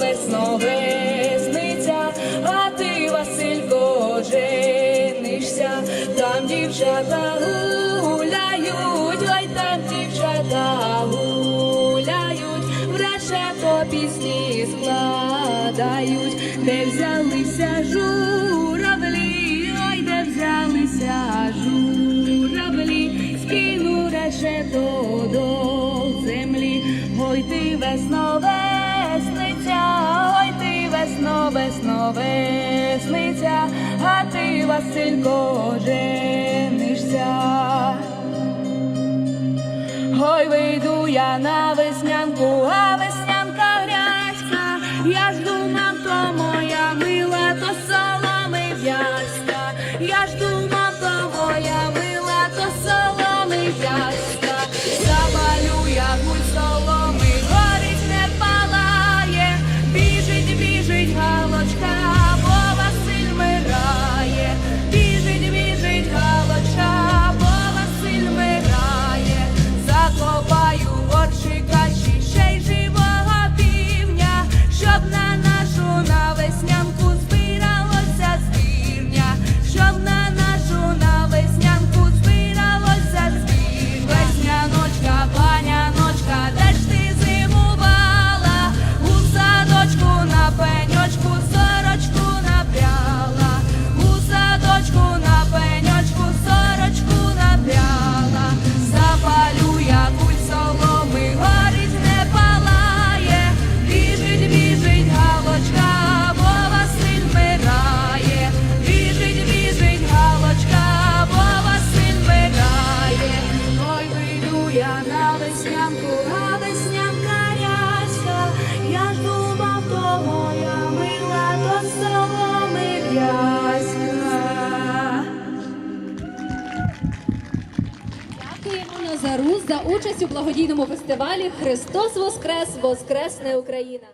весновесниця, а ти, Василько, женишся, там дівчата гуляють, ой там дівчата гуляють, врача по пісні складають, де взялися журавлі, ой, де взялися журавлі, скину решето до землі, ой ти веснове. Василько, женишся. Ой, вийду я на веснянку, а веснянка грязька, я жду нам то соломи в'язка. Дякуємо Назару за участь у благодійному фестивалі Христос Воскрес! Воскресне Україна!